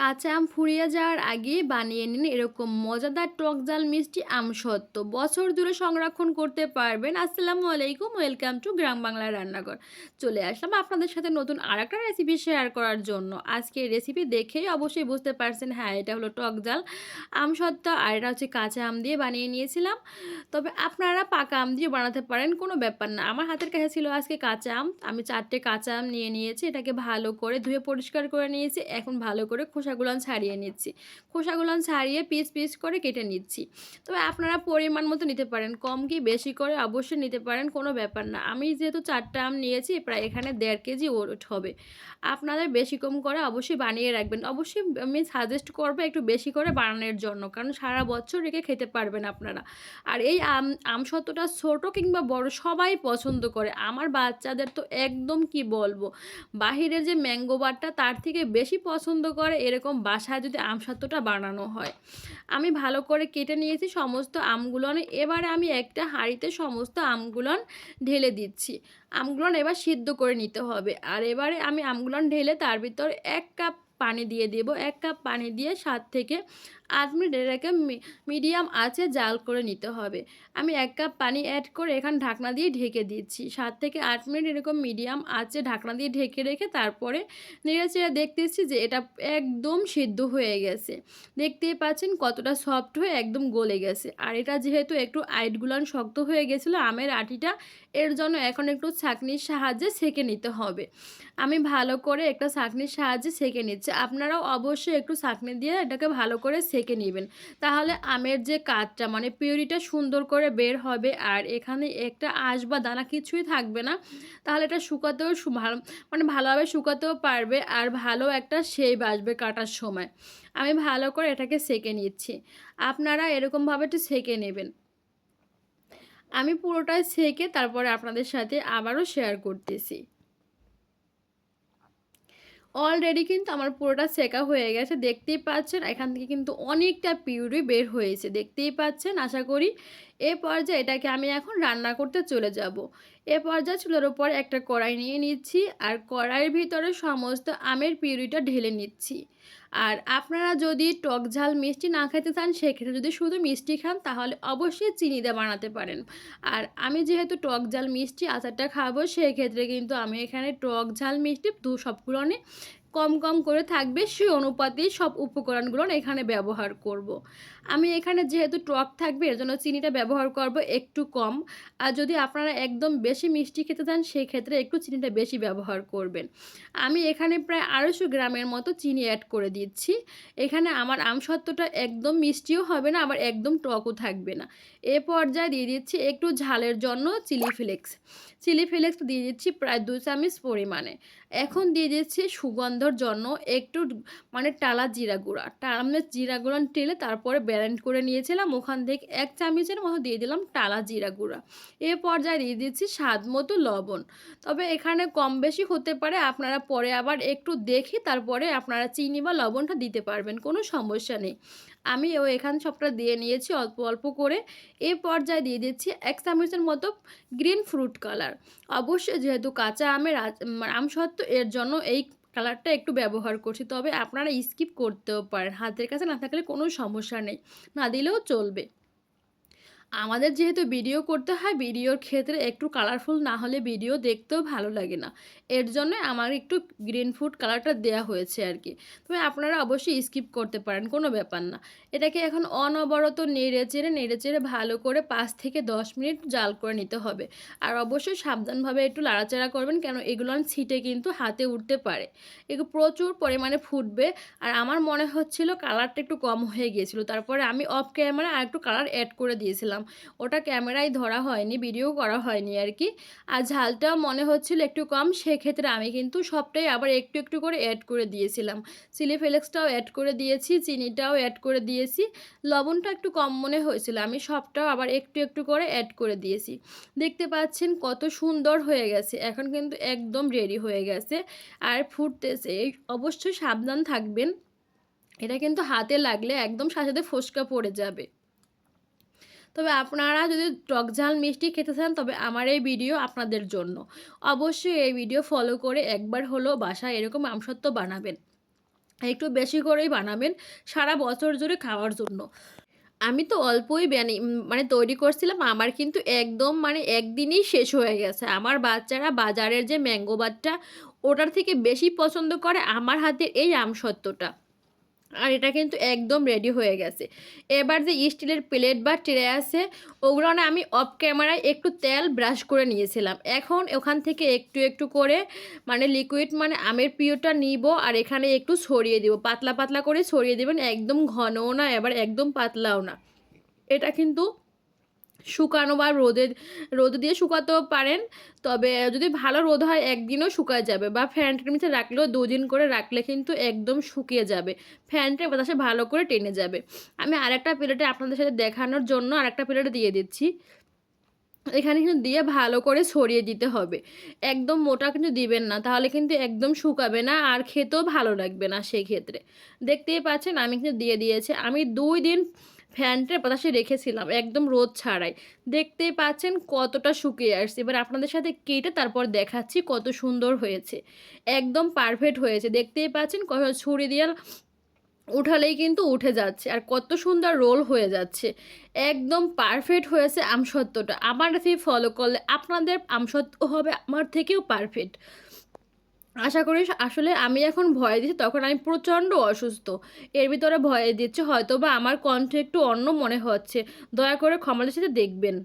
কাঁচা আম ফুরিয়ে যাওয়ার আগে বানিয়ে নিন এরকম মজাদার টক জাল মিষ্টি আম সত্ত্ব। বছর ধরে সংরক্ষণ করতে পারবেন। আসসালামু আলাইকুম। ওয়েলকাম টু গ্রাম বাংলা রান্নাঘর। চলে আসলাম আপনাদের সাথে নতুন আর একটা রেসিপি শেয়ার করার জন্য। আজকে রেসিপি দেখেই অবশ্যই বুঝতে পারছেন হ্যাঁ এটা হলো টক জাল আম সত্ত্ব আর এটা হচ্ছে কাঁচা আম দিয়ে বানিয়ে নিয়েছিলাম। তবে আপনারা পাকা আম দিয়ে বানাতে পারেন, কোনো ব্যাপার না। আমার হাতের কাছে ছিল আজকে কাঁচা আম। আমি চারটে কাঁচা আম নিয়ে নিয়েছি। এটাকে ভালো করে ধুয়ে পরিষ্কার করে নিয়েছি। এখন ভালো করে খোসাগুলো ছাড়িয়ে নিচ্ছি। খোসাগুলো ছাড়িয়ে পিস পিস করে কেটে নিচ্ছি। তবে আপনারা পরিমাণ মতো নিতে পারেন, কম কি বেশি করে অবশ্যই নিতে পারেন, কোনো ব্যাপার না। আমি যেহেতু চারটা আম নিয়েছি, প্রায় এখানে দেড় কেজি ওট হবে। আপনাদের বেশি কম করে অবশ্যই বানিয়ে রাখবেন। অবশ্যই আমি সাজেস্ট করব একটু বেশি করে বানানোর জন্য, কারণ সারা বছর রেখে খেতে পারবেন আপনারা। আর এই আম আম সত্যটা ছোটো কিংবা বড় সবাই পছন্দ করে। আমার বাচ্চাদের তো একদম কি বলব, বাহিরের যে ম্যাঙ্গো বারটা তার থেকে বেশি পছন্দ করে এরকম বাসায় যদি আম সত্ত্বটা বানানো হয়। আমি ভালো করে কেটে নিয়েছি, সমস্ত আমগুলন। এবারে আমি একটা হাঁড়িতে সমস্ত আমগুলন ঢেলে দিচ্ছি। আমগুলন এবার সিদ্ধ করে নিতে হবে। আর এবারে আমি আমগুলন ঢেলে তার ভিতর এক কাপ পানি দিয়ে দেব। এক কাপ পানি দিয়ে সাত থেকে আট মিনিট এটাকে মিডিয়াম আছে জাল করে নিতে হবে। আমি এক কাপ পানি অ্যাড করে এখানে ঢাকনা দিয়ে ঢেকে দিচ্ছি। সাত থেকে আট মিনিট এরকম মিডিয়াম আছে ঢাকনা দিয়ে ঢেকে রেখে তারপরে নেড়ে চেড়ে দেখতেছি যে এটা একদম সিদ্ধ হয়ে গেছে। দেখতেই পাচ্ছেন কতটা সফট হয়ে একদম গলে গেছে। আর এটা যেহেতু একটু আইটগুলান শক্ত হয়ে গেছিল, আমের আটিটা এর জন্য এখন একটু ছাঁকনির সাহায্যে সেঁকে নিতে হবে। আমি ভালো করে একটা ছাঁকনির সাহায্যে সেঁকে নিচ্ছি। আপনারাও অবশ্যই একটু ছাঁকনি দিয়ে এটাকে ভালো করে সেঁকে নেবেন। তাহলে আমের যে কাঠটা মানে পিউরিটা সুন্দর করে বের হবে আর এখানে একটা আঁশ বা দানা কিছুই থাকবে না, তাহলে এটা শুকাতেও ভালো মানে ভালোভাবে শুকাতেও পারবে আর ভালো একটা শেপ আসবে কাটার সময়। আমি ভালো করে এটাকে সেঁকে নিচ্ছি। আপনারা এরকমভাবে একটু সেঁকে নেবেন। আমি পুরোটাই ছেঁকে তারপরে আপনাদের সাথে আবারও শেয়ার করতেছি। অলরেডি কিন্তু আমার পুরোটা সেকা হয়ে গেছে। দেখতেই পাচ্ছেন, এখান থেকে কিন্তু অনেকটা পিউরি বের হয়েছে। দেখতেই পাচ্ছেন, আশা করি এ পর্যায়ে এটাকে আমি এখন রান্না করতে চলে যাব। এ পর্যায়ে চুলার ওপর একটা কড়াই নিয়ে নিচ্ছি আর কড়াইয়ের ভিতরে সমস্ত আমের পিউরিটা ঢেলে নিচ্ছি। আর আপনারা যদি টক ঝাল মিষ্টি না খেতে চান, সেক্ষেত্রে যদি শুধু মিষ্টি খান, তাহলে অবশ্যই চিনি দিয়ে বানাতে পারেন। আর আমি যেহেতু টক ঝাল মিষ্টি আচারটা খাব, সেক্ষেত্রে কিন্তু আমি এখানে টক ঝাল মিষ্টি দু সবগুলো কম কম করে থাকবে, সেই অনুপাতেই সব উপকরণগুলো এখানে ব্যবহার করব। আমি এখানে যেহেতু টক থাকবে এর জন্য চিনিটা ব্যবহার করব একটু কম। আর যদি আপনারা একদম বেশি মিষ্টি খেতে চান সেই ক্ষেত্রে একটু চিনিটা বেশি ব্যবহার করবেন। আমি এখানে প্রায় আড়াইশো গ্রামের মতো চিনি অ্যাড করে দিচ্ছি। এখানে আমার আমসত্ত্বটা একদম মিষ্টিও হবে না, আবার একদম টকও থাকবে না। এ পর্যায়ে দিয়ে দিচ্ছি একটু ঝালের জন্য চিলি ফ্লেক্স। চিলি ফ্লেক্স দিয়ে দিচ্ছি প্রায় দু চামচ পরিমাণে। এখন দিয়ে দিচ্ছি সুগন্ধর জন্য একটু মানে টালা জিরা গুঁড়া। টালা মানে জিরা গুঁড়া টেলে তারপরে ব্যারেন্ড করে নিয়েছিলাম। ওখান থেকে এক চামচের মতো দিয়ে দিলাম টালা জিরা গুঁড়া। এ পর্যায়ে দিয়ে দিচ্ছি স্বাদ মতো লবণ। তবে এখানে কম বেশি হতে পারে, আপনারা পরে আবার একটু দেখে তারপরে আপনারা চিনি বা লবণটা দিতে পারবেন, কোনো সমস্যা নেই। আমি ও এখানে সবটা দিয়ে নিয়েছি অল্প অল্প করে। এ পর্যায়ে দিয়ে দিচ্ছি এক চামচের মতো গ্রিন ফ্রুট কালার অবশ্যই যেহেতু কাঁচা আমের আম সত্ত্ব এর জন্য এই কালারটা একটু ব্যবহার করছি। তবে আপনারা স্কিপ করতেও পারেন। হাতের কাছে না থাকলে কোনো সমস্যা নেই। না দিলেও চলবে। আমাদের যেহেতু ভিডিও করতে হয়, ভিডিওর ক্ষেত্রে একটু কালারফুল না হলে ভিডিও দেখতেও ভালো লাগে না। এর জন্য আমার একটু গ্রিন ফুড কালারটা দেয়া হয়েছে আর কি। তবে আপনারা অবশ্যই স্কিপ করতে পারেন, কোনো ব্যাপার না। এটাকে এখন অনবরত নেড়ে চেড়ে নেড়ে চেড়ে ভালো করে পাঁচ থেকে দশ মিনিট জাল করে নিতে হবে। আর অবশ্যই সাবধানভাবে একটু লাড়াচাড়া করবেন, কেন এগুলো ছিটে কিন্তু হাতে উঠতে পারে। এগুলো প্রচুর পরিমাণে ফুটবে আর আমার মনে হচ্ছিল কালারটা একটু কম হয়ে গিয়েছিল। তারপরে আমি অফ ক্যামেরা আর একটু কালার অ্যাড করে দিয়েছিলাম। করছিলাম ওটা ক্যামেরায় ধরা হয়নি, ভিডিও করা হয়নি আর কি। আর ঝালটা মনে হচ্ছিল একটু কম, সেক্ষেত্রে আমি কিন্তু সবটাই আবার একটু একটু করে অ্যাড করে দিয়েছিলাম। চিলি ফ্লেক্সটাও অ্যাড করে দিয়েছি, চিনিটাও অ্যাড করে দিয়েছি। লবণটা একটু কম মনে হয়েছিল, আমি সবটাও আবার একটু একটু করে অ্যাড করে দিয়েছি। দেখতে পাচ্ছেন কত সুন্দর হয়ে গেছে, এখন কিন্তু একদম রেডি হয়ে গেছে। আর ফুটতেছে অবশ্যই সাবধান থাকবেন। এটা কিন্তু হাতে লাগলে একদম সাথে সাথে ফসকা পড়ে যাবে। তবে আপনারা যদি টক ঝাল মিষ্টি খেতে চান, তবে আমার এই ভিডিও আপনাদের জন্য। অবশ্যই এই ভিডিও ফলো করে একবার হলো বাসায় এরকম আমসত্ব বানাবেন। একটু বেশি করেই বানাবেন সারা বছর জুড়ে খাওয়ার জন্য। আমি তো অল্পই মানে তৈরি করছিলাম, আমার কিন্তু একদম মানে একদিনেই শেষ হয়ে গেছে। আমার বাচ্চারা বাজারের যে ম্যাঙ্গো বারটা ওটার থেকে বেশি পছন্দ করে আমার হাতের এই আমসত্ত্বটা। আর এটা কিন্তু একদম রেডি হয়ে গেছে। এবার যে স্টিলের প্লেট বা ট্রে আছে, ওগুলো না আমি অফ ক্যামেরায় একটু তেল ব্রাশ করে নিয়েছিলাম। এখন ওখান থেকে একটু একটু করে মানে লিকুইড মানে আমের পিওটা নিব আর এখানে একটু ছড়িয়ে দিব। পাতলা পাতলা করে ছড়িয়ে দেবেন, একদম ঘনও না, এবার একদম পাতলাও না। এটা কিন্তু শুকানো বা রোদে রোদে দিয়ে শুকাতেও পারেন। তবে যদি ভালো রোদ হয়, একদিনও শুকায় যাবে বা ফ্যানটার নিচে রাখলেও দুদিন করে রাখলে কিন্তু একদম শুকিয়ে যাবে। ফ্যানটা বাতাসে ভালো করে টেনে যাবে। আমি আরেকটা প্লেটে আপনাদের সাথে দেখানোর জন্য আরেকটা প্লেটে দিয়ে দিচ্ছি। এখানে কিন্তু দিয়ে ভালো করে ছড়িয়ে দিতে হবে। একদম মোটা কিন্তু দিবেন না, তাহলে কিন্তু একদম শুকাবে না আর খেতেও ভালো লাগবে না সেই ক্ষেত্রে। দেখতেই পাচ্ছেন আমি কিন্তু দিয়ে দিয়েছি। আমি দুই দিন ফ্যানটার বাতাসে রেখেছিলাম, একদম রোদ ছাড়াই। দেখতেই পাচ্ছেন কতটা শুকিয়ে আসছে। এবার আপনাদের সাথে কেটে তারপর দেখাচ্ছি কত সুন্দর হয়েছে। একদম পারফেক্ট হয়েছে। দেখতেই পাচ্ছেন কত ছুরি দিয়ে উঠালেই কিন্তু উঠে যাচ্ছে আর কত সুন্দর রোল হয়ে যাচ্ছে। একদম পারফেক্ট হয়েছে আমসত্ত্বটা। আমার রেসিপি ফলো করলে আপনাদের আমসত্ত্ব হবে, আমার থেকেও পারফেক্ট। আশা করি আসলে আমি এখন ভয় দিচ্ছি তখন আমি প্রচণ্ড অসুস্থ। এর ভিতরে ভয় দিচ্ছে হয়তো বা আমার কণ্ঠ একটু অন্য মনে হচ্ছে। দয়া করে ক্ষমার সাথে দেখবেন।